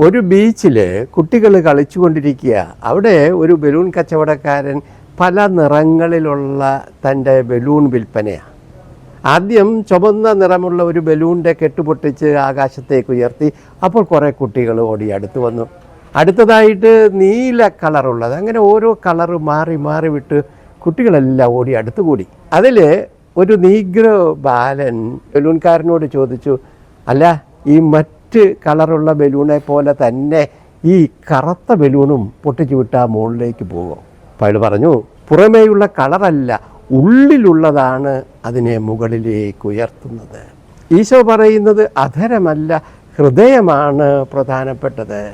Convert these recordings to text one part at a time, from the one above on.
ഒരു ബീച്ചിൽ കുട്ടികൾ കളിച്ചുകൊണ്ടിരിക്കുക. അവിടെ ഒരു ബലൂൺ കച്ചവടക്കാരൻ പല നിറങ്ങളിലുള്ള തന്റെ ബലൂൺ വിൽപ്പനയാണ് ആദ്യം ചുവന്ന നിറമുള്ള ഒരു ബലൂണിന്റെ കെട്ടുപൊട്ടിച്ച് ആകാശത്തേക്ക് ഉയർത്തി. അപ്പോൾ കുറേ കുട്ടികൾ ഓടി അടുത്ത് വന്നു. അടുത്തതായിട്ട് നീല കളറുള്ളത്. അങ്ങനെ ഓരോ കളറ് മാറി മാറി വിട്ട് കുട്ടികളെല്ലാം ഓടി അടുത്ത് കൂടി. അതിൽ ഒരു നീഗ്രോ ബാലൻ ബലൂൺകാരനോട് ചോദിച്ചു അല്ല ഈ മറ്റ് കളറുള്ള ബലൂണെ പോലെ തന്നെ ഈ കറുത്ത ബലൂണും പൊട്ടിച്ചു വിട്ടാൽ മുകളിലേക്ക് പോകും. അപ്പോൾ അയാൾ പറഞ്ഞു പുറമേയുള്ള കളറല്ല ഉള്ളിലുള്ളതാണ് അതിനെ മുകളിലേക്ക് ഉയർത്തുന്നത്. ഈശോ പറയുന്നത് അധരമല്ല ഹൃദയമാണ് പ്രധാനപ്പെട്ടത്.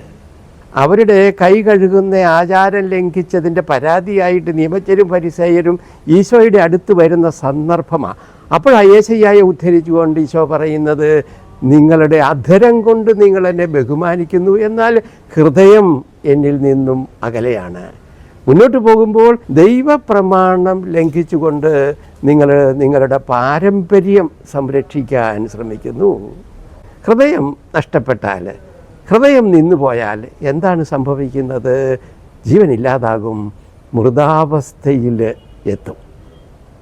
അവരുടെ കൈ കഴുകുന്ന ആചാരം ലംഘിച്ചതിന്റെ പരാതിയായിട്ട് നിയമജ്ഞരും പരിസയരും ഈശോയുടെ അടുത്ത് വരുന്ന സന്ദർഭമാണ് അപ്പോൾ യേശയ്യായെ ഉദ്ധരിച്ചുകൊണ്ട് ഈശോ പറയുന്നത് നിങ്ങളുടെ അധരം കൊണ്ട് നിങ്ങൾ എന്നെ ബഹുമാനിക്കുന്നു എന്നാൽ ഹൃദയം എന്നിൽ നിന്നും അകലെയാണ്. മുന്നോട്ട് പോകുമ്പോൾ ദൈവപ്രമാണം ലംഘിച്ചുകൊണ്ട് നിങ്ങൾ നിങ്ങളുടെ പാരമ്പര്യം സംരക്ഷിക്കാൻ ശ്രമിക്കുന്നു. ഹൃദയം നഷ്ടപ്പെട്ടാൽ ഹൃദയം നിന്നുപോയാൽ എന്താണ് സംഭവിക്കുന്നത്? ജീവനില്ലാതാകും മൃതാവസ്ഥയിൽ എത്തും.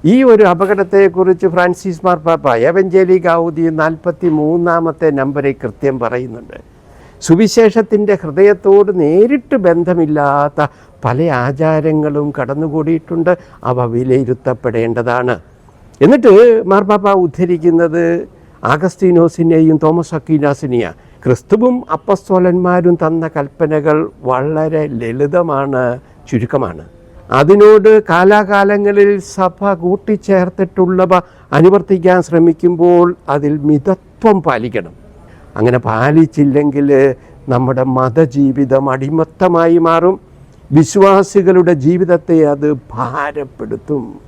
ഈ ഒരു അപകടത്തെക്കുറിച്ച് ഫ്രാൻസിസ് മാർപ്പാപ്പ എവഞ്ചേലി ഗൗദി നാൽപ്പത്തി മൂന്നാമത്തെ നമ്പറിൽ കൃത്യം പറയുന്നുണ്ട്. സുവിശേഷത്തിന്റെ ഹൃദയത്തോട് നേരിട്ട് ബന്ധമില്ലാത്ത പല ആചാരങ്ങളും കടന്നുകൂടിയിട്ടുണ്ട്. അവ വിലയിരുത്തപ്പെടേണ്ടതാണ്. എന്നിട്ട് മാർപ്പാപ്പ ഉദ്ധരിക്കുന്നത് ആഗസ്തീനോസിനെയും തോമസ് അക്കീനാസിനെയാണ് ക്രിസ്തുവും അപ്പസ്തോലന്മാരും തന്ന കൽപ്പനകൾ വളരെ ലളിതമാണ് ചുരുക്കമാണ്. അതിനോട് കാലാകാലങ്ങളിൽ സഭ കൂട്ടിച്ചേർത്തിട്ടുള്ളവ അനുവർത്തിക്കാൻ ശ്രമിക്കുമ്പോൾ അതിൽ മിതത്വം പാലിക്കണം. അങ്ങനെ പാലിച്ചില്ലെങ്കിൽ നമ്മുടെ മതജീവിതം അടിമത്തമായി മാറും. വിശ്വാസികളുടെ ജീവിതത്തെ അത് ഭാരപ്പെടുത്തും.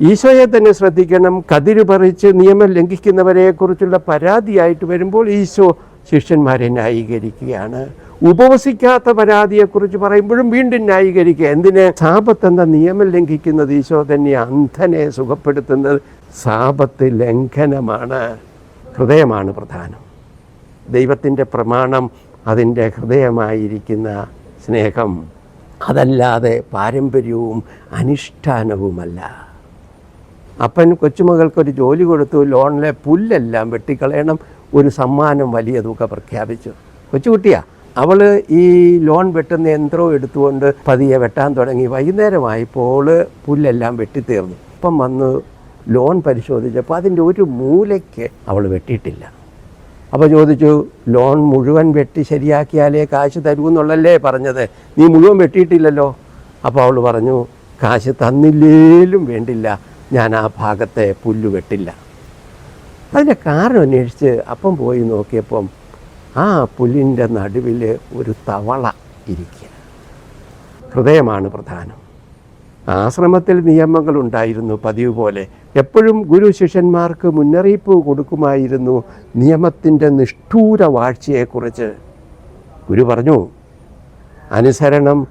ഈശോയെ തന്നെ ശ്രദ്ധിക്കണം. കതിര് പറിച്ച് നിയമം ലംഘിക്കുന്നവരെക്കുറിച്ചുള്ള പരാതിയായിട്ട് വരുമ്പോൾ ഈശോ ശിഷ്യന്മാരെ ന്യായീകരിക്കുകയാണ്. ഉപവസിക്കാത്ത പരാതിയെക്കുറിച്ച് പറയുമ്പോഴും വീണ്ടും ന്യായീകരിക്കുക. എന്തിനെ? സാപത്തെന്ന നിയമം ലംഘിക്കുന്നത് ഈശോ തന്നെ അന്ധനെ സുഖപ്പെടുത്തുന്നത് സാപത്ത് ലംഘനമാണ്. ഹൃദയമാണ് പ്രധാനം. ദൈവത്തിന്റെ പ്രമാണം അതിന്റെ ഹൃദയമായിരിക്കുന്ന സ്നേഹം. അതല്ലാതെ പാരമ്പര്യവും അനുഷ്ഠാനവുമല്ല. അപ്പൻ കൊച്ചുമകൾക്കൊരു ജോലി കൊടുത്തു ലോണിലെ പുല്ലെല്ലാം വെട്ടിക്കളയണം ഒരു സമ്മാനം വലിയ തുക പ്രഖ്യാപിച്ചു. കൊച്ചുകുട്ടിയാ അവൾ ഈ ലോൺ വെട്ടുന്ന യന്ത്രവും എടുത്തുകൊണ്ട് പതിയെ വെട്ടാൻ തുടങ്ങി. വൈകുന്നേരമായപ്പോൾ പുല്ലെല്ലാം വെട്ടിത്തീർന്നു. അപ്പം വന്ന് ലോൺ പരിശോധിച്ചപ്പോൾ അതിന്റെ ഒരു മൂലയ്ക്ക് അവൾ വെട്ടിയിട്ടില്ല. അപ്പോൾ ചോദിച്ചു ലോൺ മുഴുവൻ വെട്ടി ശരിയാക്കിയാലേ കാശ് തരൂ എന്നുള്ളല്ലേ പറഞ്ഞത്? നീ മുഴുവൻ വെട്ടിയിട്ടില്ലല്ലോ? അപ്പോൾ അവൾ പറഞ്ഞു കാശ് തന്നില്ലേലും വേണ്ടില്ല. ഞാൻ ആ ഭാഗത്തെ പുല്ല് വെട്ടില്ല. അതിന്റെ കാരണം അന്വേഷിച്ച് അപ്പം പോയി നോക്കിയപ്പം ആ പുല്ലിന്റെ നടുവിൽ ഒരു തവള ഇരിക്കുക. ഹൃദയമാണ് പ്രധാനം. ആശ്രമത്തിൽ നിയമങ്ങൾ ഉണ്ടായിരുന്നു പതിവ് പോലെ. എപ്പോഴും ഗുരു ശിഷ്യന്മാർക്ക് മുന്നറിയിപ്പ് കൊടുക്കുമായിരുന്നു നിയമത്തിന്റെ നിഷ്ഠൂര വാഴ്ചയെക്കുറിച്ച്. ഗുരു പറഞ്ഞു അനുസരണം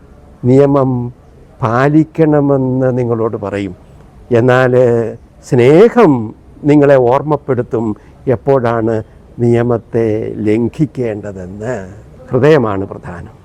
നിയമം പാലിക്കണമെന്ന് നിങ്ങളോട് പറയും. എന്നാൽ സ്നേഹം നിങ്ങളെ ഓർമ്മപ്പെടുത്തും. എപ്പോഴാണ് നിയമത്തെ ലംഘിക്കേണ്ടതെന്ന് ഹൃദയമാണ് പ്രധാനം.